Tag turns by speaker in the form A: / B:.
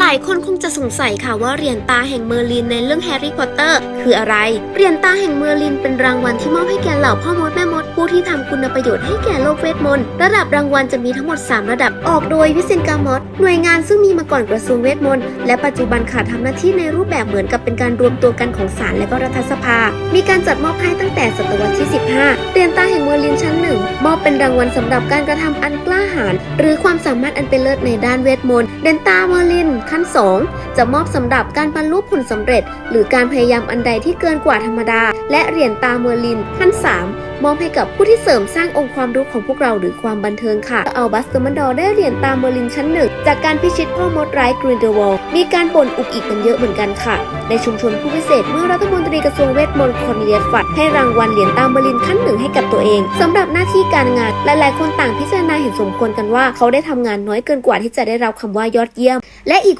A: หลายคนคงจะสงสัยค่ะว่าเหรียญตาแห่งเมอร์ลินในเรื่องแฮร์รี่พอตเตอร์คืออะไร เหรียญตาแห่งเมอร์ลินเป็นรางวัลที่มอบให้แก่เหล่าพ่อมดแม่ ผู้ที่ทำคุณประโยชน์ให้แก่โลกเวทมนต์ระดับรางวัลจะมีทั้งหมด 3 ระดับออกโดยวิเซนกามอสหน่วยงานซึ่งมีมาก่อนกระทรวงเวทมนต์และปัจจุบันค่ะทำหน้าที่ในรูปแบบเหมือนกับเป็นการรวมตัวกันของศาลและก็รัฐสภา มีการจัดมอบให้ตั้งแต่ศตวรรษที่ 15เหรียญตาแห่งเมอร์ลินชั้นหนึ่งมอบเป็นรางวัลสำหรับการกระทำอันกล้าหาญหรือความสามารถอันเป็นเลิศในด้านเวทมนต์เหรียญตาเมอร์ลินขั้น 2 จะมอบสำหรับการบรรลุผลสำเร็จ หรือการพยายามอันใดที่เกินกว่าธรรมดา และเหรียญตาเมอร์ลินขั้น 3 มอบให้กับผู้ที่เสริมสร้างองค์ความรู้ของพวกเราหรือความบันเทิงค่ะเอาบัสเตอร์มันดอร์ได้เหรียญตาเมอร์ลินชั้นหนึ่งจากการพิชิตพ่อมดไร้ายกรีนเดอร์วอลมีการบ่นอุบอีกกันเยอะเหมือนกันค่ะ ในชุมชนผู้พิเศษเมื่อรัฐมนตรีกระทรวงเวทมนต์คอนเนียฟัดให้รางวัลเหรียญตาเมอร์ลินขั้นหนึ่งให้กับตัวเองสำหรับหน้าที่การงานหลายๆ คนต่างพิจารณาเห็นสมควรกันว่า เขาได้ทำงานน้อยเกินกว่าที่จะได้รับคำว่ายอดเยี่ยม และอีก